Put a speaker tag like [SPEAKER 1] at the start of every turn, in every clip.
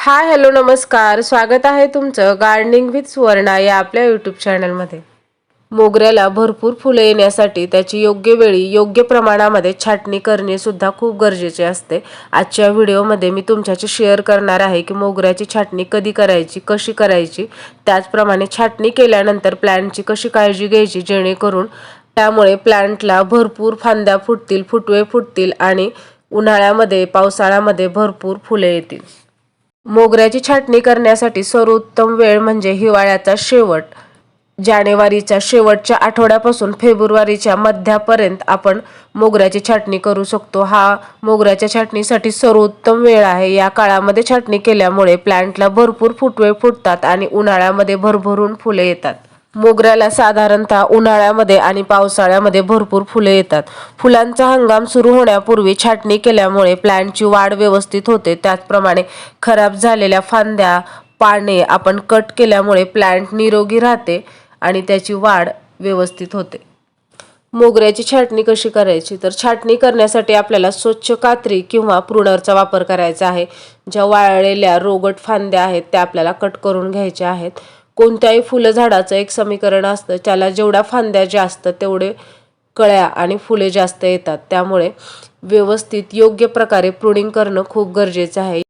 [SPEAKER 1] Hi hello नमस्कार. स्वागत आहे तुमचं गार्डनिंग विथ सुवर्णा या आपल्या यूट्यूब चॅनलमध्ये मोगऱ्याला भरपूर फुलं येण्यासाठी त्याची योग्य वेळी योग्य प्रमाणामध्ये छाटणी करणे सुद्धा खूप गरजेचे असते. आजच्या व्हिडिओमध्ये मी तुमच्याशी शेअर करणार आहे की मोगऱ्याची छाटणी कधी करायची कशी करायची त्याचप्रमाणे छाटणी केल्यानंतर प्लॅन्टची कशी काळजी घ्यायची जेणेकरून त्यामुळे प्लॅन्टला भरपूर फांद्या फुटतील फुटवे फुटतील आणि उन्हाळ्यामध्ये पावसाळ्यामध्ये भरपूर फुले येतील. मोगऱ्याची छाटणी करण्यासाठी सर्वोत्तम वेळ म्हणजे हिवाळ्याचा शेवट. जानेवारीच्या शेवटच्या आठवड्यापासून फेब्रुवारीच्या मध्यापर्यंत आपण मोगऱ्याची छाटणी करू शकतो. हा मोगऱ्याच्या छाटणीसाठी सर्वोत्तम वेळ आहे. या काळामध्ये छाटणी केल्यामुळे प्लांटला भरपूर फुटवे फुटतात आणि उन्हाळ्यामध्ये भरभरून फुले येतात. मोगऱ्याला साधारणतः उन्हाळ्यामध्ये आणि पावसाळ्यामध्ये भरपूर फुले येतात. फुलांचा हंगाम सुरू होण्यापूर्वी छाटणी केल्यामुळे प्लॅन्टची वाढ व्यवस्थित होते. त्याचप्रमाणे खराब झालेल्या फांद्या पाने आपण कट केल्यामुळे प्लॅन्ट निरोगी राहते आणि त्याची वाढ व्यवस्थित होते. मोगऱ्याची छाटणी कशी करायची? तर छाटणी करण्यासाठी आपल्याला स्वच्छ कात्री किंवा प्रुणरचा वापर करायचा आहे. ज्या वाळलेल्या रोगट फांद्या आहेत त्या आपल्याला कट करून घ्यायच्या आहेत. कोणत्याही फुलं झाडाचं एक समीकरण असतं त्याला जेवढ्या फांद्या जास्त तेवढे कळ्या आणि फुले जास्त येतात. त्यामुळे व्यवस्थित योग्य प्रकारे प्रुडिंग करणं खूप गरजेचं आहे.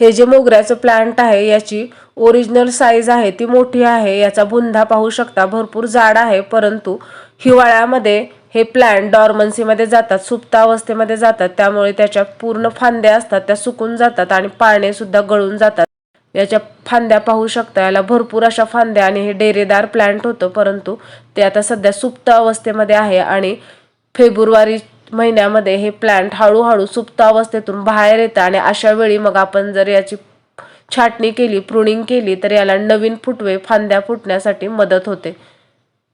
[SPEAKER 1] हे जे मोगऱ्याचं प्लांट आहे याची ओरिजिनल साईज आहे ती मोठी आहे याचा बुंधा पाहू शकता. भरपूर जाड आहे परंतु हिवाळ्यामध्ये हे प्लांट डॉर्मन्सीमध्ये जातात सुप्त अवस्थेमध्ये जातात. त्यामुळे त्याच्या पूर्ण फांद्या असतात त्या सुकून जातात आणि पाने सुद्धा गळून जातात. याच्या फांद्या पाहू शकता याला भरपूर अशा फांद्या आणि हे डेरेदार प्लांट होतं परंतु ते आता सध्या सुप्त अवस्थेमध्ये आहे आणि फेब्रुवारी महिन्यामध्ये हे प्लांट हळूहळू सुप्त अवस्थेतून बाहेर येतं आणि अशा वेळी मग आपण जर याची छाटणी केली प्रुणिंग केली तर याला नवीन फुटवे फांद्या फुटण्यासाठी मदत होते.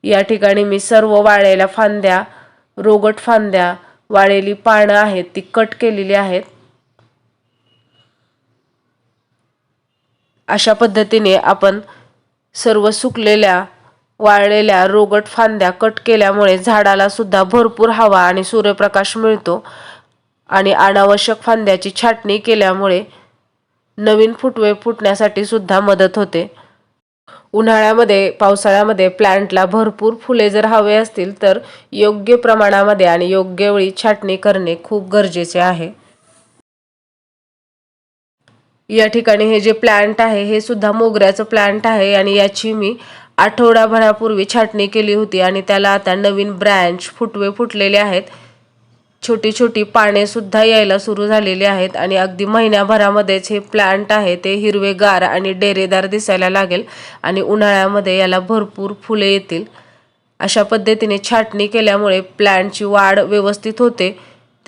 [SPEAKER 1] या ठिकाणी मी सर्व वाळलेल्या फांद्या रोगट फांद्या वाळलेली पानं आहेत ती कट केलेली आहेत. अशा पद्धतीने आपण सर्व सुकलेल्या वाळलेल्या रोगट फांद्या कट केल्यामुळे झाडाला सुद्धा भरपूर हवा आणि सूर्यप्रकाश मिळतो. आणि अनावश्यक फांद्याची छाटणी केल्यामुळे नवीन फुटवे फुटण्यासाठी सुद्धा मदत होते. उन्हाळ्यामध्ये पावसाळ्यामध्ये प्लांटला भरपूर फुले जर हवे असतील तर योग्य प्रमाणामध्ये आणि योग्य वेळी छाटणी करणे खूप गरजेचे आहे. या ठिकाणी हे जे प्लांट आहे हे सुद्धा मोगऱ्याचं प्लांट आहे आणि याची मी आठवडाभरापूर्वी छाटणी केली होती आणि त्याला आता नवीन ब्रँच फुटवे फुटलेले आहेत. छोटी छोटी पाने सुद्धा यायला सुरू झालेली आहेत आणि अगदी महिन्याभरामध्येच हे प्लांट आहे ते हिरवेगार आणि डेरेदार दिसायला लागेल आणि उन्हाळ्यामध्ये याला भरपूर फुले येतील. अशा पद्धतीने छाटणी केल्यामुळे प्लांटची वाढ व्यवस्थित होते.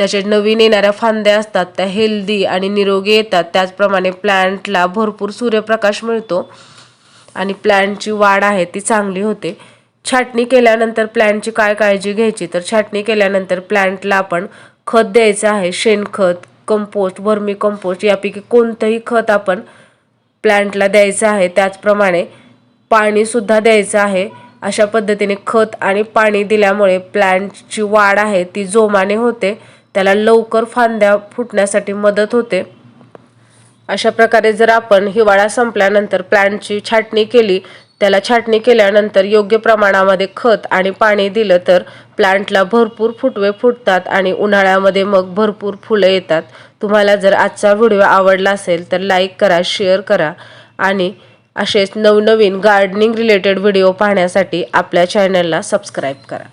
[SPEAKER 1] त्याचे नवीन येणाऱ्या फांद्या असतात त्या हेल्दी आणि निरोगी येतात. त्याचप्रमाणे प्लॅन्टला भरपूर सूर्यप्रकाश मिळतो आणि प्लॅन्टची वाढ आहे ती चांगली होते. छाटणी केल्यानंतर प्लॅन्टची काय काळजी घ्यायची? तर छाटणी केल्यानंतर प्लॅन्टला आपण खत द्यायचं आहे शेणखत कंपोस्ट वर्मी कंपोस्ट यापैकी कोणतंही खत आपण प्लॅन्टला द्यायचं आहे. त्याचप्रमाणे पाणीसुद्धा द्यायचं आहे. अशा पद्धतीने खत आणि पाणी दिल्यामुळे प्लॅन्टची वाढ आहे ती जोमाने होते. त्याला लवकर फांद्या फुटण्यासाठी मदत होते. अशा प्रकारे जर आपण हिवाळा संपल्यानंतर प्लांटची छाटणी केली त्याला छाटणी केल्यानंतर योग्य प्रमाणामध्ये खत आणि पाणी दिलं तर प्लांटला भरपूर फुटवे फुटतात आणि उन्हाळ्यामध्ये मग भरपूर फुलं येतात. तुम्हाला जर आजचा व्हिडिओ आवडला असेल तर लाईक करा शेअर करा आणि असेच नवनवीन गार्डनिंग रिलेटेड व्हिडिओ पाहण्यासाठी आपल्या चॅनलला सबस्क्राईब करा.